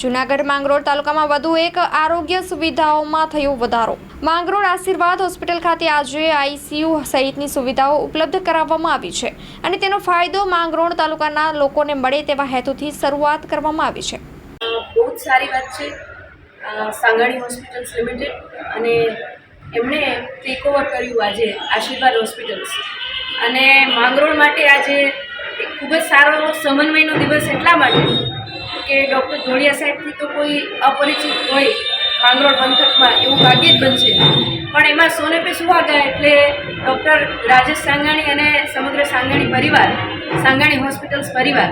જુનાગઢ માંગરોળ તાલુકામાં વધુ એક આરોગ્ય સુવિધાઓમાં થયો વધારો. માંગરોળ આશીર્વાદ હોસ્પિટલ ખાતે આજે આઈસીયુ સહિતની સુવિધાઓ ઉપલબ્ધ કરાવવામાં આવી છે અને તેનો ફાયદો માંગરોળ તાલુકાના લોકોને મળે તેવા હેતુથી શરૂઆત કરવામાં આવી છે. બહુ જ સારી વાત છે. સાંગાણી હોસ્પિટલ્સ લિમિટેડ અને એમણે ટેક ઓવર કર્યું આજે આશીર્વાદ હોસ્પિટલ્સ. અને માંગરોળ માટે આજે ખૂબ જ સારો સમન્વયનો દિવસ એટલા માટે કે ડૉક્ટર ધોળિયા સાહેબથી તો કોઈ અપરિચિત હોય માંગરોળ પંથકમાં એવું ભાગ્યે જ બનશે. પણ એમાં સોને પે સુહાગા એટલે ડૉક્ટર રાજેશ સાંગાણી અને સમગ્ર સાંગાણી પરિવાર, સાંગાણી હોસ્પિટલ્સ પરિવાર,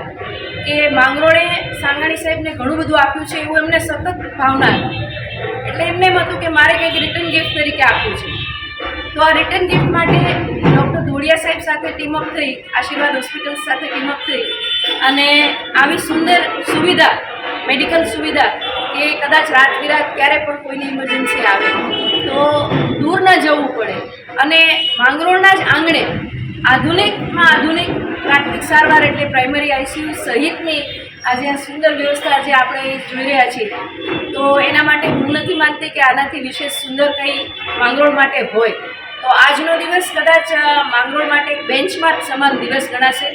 કે માંગરોળે સાંગાણી સાહેબને ઘણું બધું આપ્યું છે એવું એમને સતત ભાવના એટલે એમને એમ હતું કે મારે કંઈક રિટર્ન ગિફ્ટ તરીકે આપવું છે. તો આ રિટર્ન ગિફ્ટ માટે ડૉક્ટર ધોળિયા સાહેબ સાથે ટીમઅપ થઈ, આશીર્વાદ હોસ્પિટલ સાથે ટીમઅપ થઈ. અને આવી સુંદર સુવિધા મેડિકલ સુવિધા, કે કદાચ રાત વિરાત ક્યારે પણ કોઈની ઇમરજન્સી આવે, તો દૂર ન જવું પડે. અને માંગરોળના જ આંગણે, આધુનિકમાં આધુનિક પ્રાથમિક સારવાર એટલે પ્રાઇમરી આઈસીયુ સહિતની આજે આ સુંદર વ્યવસ્થા જે આપણે જોઈ રહ્યા છીએ. તો એના માટે હું નથી માનતી કે આનાથી વિશેષ સુંદર કંઈ માંગરોળ માટે હોય. તો આજનો દિવસ કદાચ માંગરોળ માટે બેન્ચમાર્ક સમાન દિવસ ગણાશે.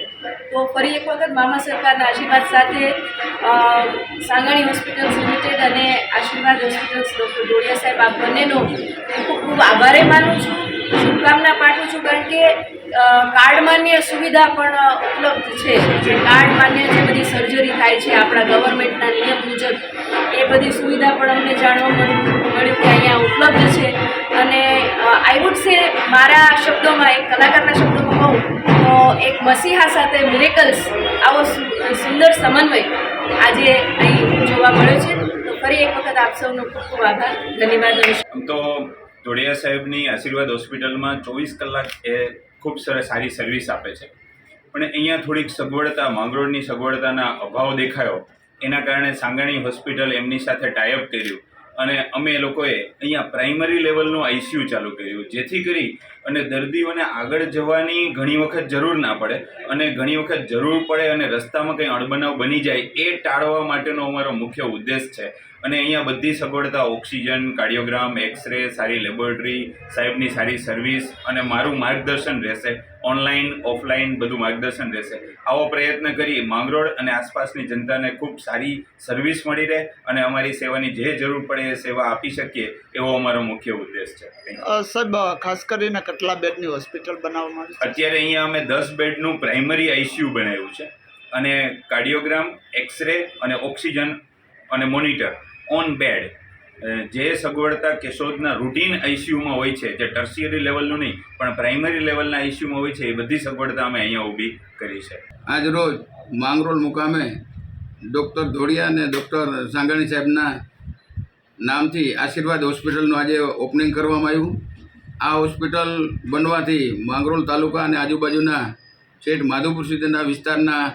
તો ફરી એક વખત મામા સરકારના આશીર્વાદ સાથે સાંગાણી હોસ્પિટલ્સ લિમિટેડ અને આશીર્વાદ હોસ્પિટલ્સ ડૉક્ટર ડોડિયા સાહેબ આ બંનેનો ખૂબ ખૂબ આભારે માનું છું. શુભકામના પાઠવું છું, કારણ કે કાર્ડ માન્ય સુવિધા પણ ઉપલબ્ધ છે. જે કાર્ડ માન્ય જે બધી સર્જરી થાય છે, આપણા ગવર્મેન્ટના નિયમ મુજબ, એ બધી સુવિધા પણ અમને જાણવા મળ્યું કે અહીંયા ઉપલબ્ધ છે. મારા શબ્દોમાં, એક કલાકારના શબ્દોમાં કહું, તો એક મસીહા સાથે મિરેકલ્સ આવો સુંદર સમન્વય આજે અહીં જોવા મળ્યો છે. તો ફરી એક વખત આપ સૌનો ખૂબ ખૂબ આભાર. ધન્યવાદ તો ધોળિયા સાહેબની આશીર્વાદ હોસ્પિટલમાં ચોવીસ કલાક એ ખૂબ સરસ સારી સર્વિસ આપે છે. પણ અહીંયા થોડીક સગવડતા, માંગરોળની સગવડતાના અભાવ દેખાયો. એના કારણે સાંગાણી હોસ્પિટલ એમની સાથે ટાઈઅપ કર્યું. અને અમે લોકોએ અહીંયા પ્રાઇમરી લેવલનું આઈસીયુ ચાલુ કર્યું. જેથી કરી અને દર્દીઓને આગળ જવાની ઘણી વખત જરૂર ના પડે અને ઘણી વખત જરૂર પડે અને રસ્તામાં કંઈ અણબનાવ બની જાય એ ટાળવા માટેનો અમારો મુખ્ય ઉદ્દેશ છે. અને અહીંયા બધી સગવડતા, ઓક્સિજન, કાર્ડિયોગ્રામ, એક્સરે, સારી લેબોરેટરી, સાહેબની સારી સર્વિસ અને મારું માર્ગદર્શન રહેશે. ઓનલાઈન ઓફલાઈન બધું માર્ગદર્શન રહેશે. આવો પ્રયત્ન કરી માંગરોળ અને આસપાસની જનતાને ખૂબ સારી સર્વિસ મળી રહે અને અમારી સેવાની જે જરૂર પડે એ સેવા આપી શકીએ એવો અમારો મુખ્ય ઉદ્દેશ છે. સાહેબ ખાસ કરીને કેટલા બેડની હોસ્પિટલ બનાવવામાં આવી અત્યારે અહીંયા અમે દસ બેડનું પ્રાઇમરી આઈસીયુ બનાવ્યું છે અને કાર્ડિયોગ્રામ એક્સરે અને ઓક્સિજન અને મોનિટર ઓન બેડ. જે સગવડતા કેશોદના રૂટીન આઈસીયુમાં હોય છે, જે ટર્સિયરી લેવલનું નહીં, પણ પ્રાઇમરી લેવલના આઈસીયુમાં હોય છે, એ બધી સગવડતા અમે અહીંયા ઊભી કરી છે. આજ રોજ માંગરોળ મુકામે ડૉક્ટર ધોળિયા અને ડૉક્ટર સાંગાણી સાહેબના નામથી આશીર્વાદ હોસ્પિટલનું આજે ઓપનિંગ કરવામાં આવ્યું. આ હોસ્પિટલ બનવાથી માંગરોળ તાલુકા અને આજુબાજુના છેઠ માધુપુર સુધીના વિસ્તારના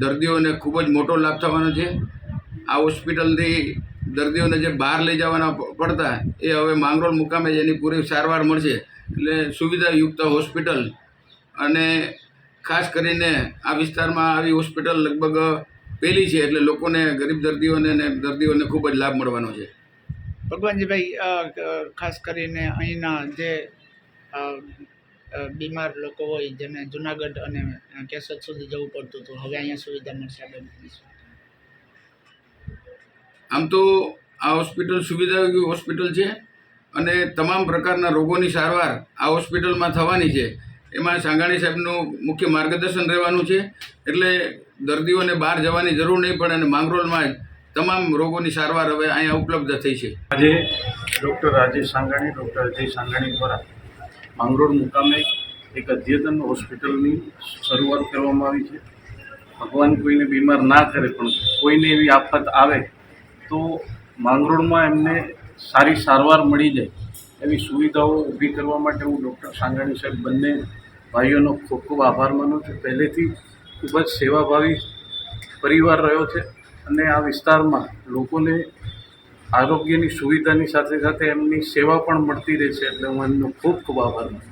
દર્દીઓને ખૂબ જ મોટો લાભ થવાનો છે. આ હોસ્પિટલથી દર્દીઓને જે બહાર લઈ જવાના પડતા, એ હવે માંગરોળ મુકામે એની પૂરી સારવાર મળશે એટલે સુવિધાયુક્ત હોસ્પિટલ અને ખાસ કરીને આ વિસ્તારમાં આવી હોસ્પિટલ લગભગ પહેલી છે, એટલે લોકોને, ગરીબ દર્દીઓને અને દર્દીઓને ખૂબ જ લાભ મળવાનો છે ભગવાનજીભાઈ ખાસ કરીને અહીંના જે બીમાર લોકો હોય, જેને જુનાગઢ અને કેશોદ સુધી જવું પડતું હતું, હવે અહીંયા સુવિધા મળશે આ બેડની. આમ તો આ હોસ્પિટલ સુવિધાયુક્ત હોસ્પિટલ છે અને તમામ પ્રકારના રોગોની સારવાર આ હોસ્પિટલમાં થવાની છે. એમાં સાંગાણી સાહેબનું મુખ્ય માર્ગદર્શન રહેવાનું છે. એટલે દર્દીઓને બહાર જવાની જરૂર નહીં પડે અને માંગરોળમાં જ તમામ રોગોની સારવાર હવે અહીંયા ઉપલબ્ધ થઈ છે. આજે ડૉક્ટર રાજેશ સાંગાણી, ડૉક્ટર અજય સાંગાણી દ્વારા માંગરોળ મુકામે એક અદ્યતન હોસ્પિટલની શરૂઆત કરવામાં આવી છે. ભગવાન કોઈને બીમાર ના કરે, પણ કોઈને એવી આફત આવે તો માંગરોળમાં એમને સારી સારવાર મળી જાય એવી સુવિધાઓ ઊભી કરવા માટે હું ડૉક્ટર સાંગાણી સાહેબ બંને ભાઈઓનો ખૂબ ખૂબ આભાર માનું છું. પહેલેથી ખૂબ જ સેવાભાવી પરિવાર રહ્યો છે અને આ વિસ્તારમાં લોકોને આરોગ્યની સુવિધાની સાથે સાથે એમની સેવા પણ મળતી રહે છે એટલે હું એમનો ખૂબ ખૂબ આભાર માનું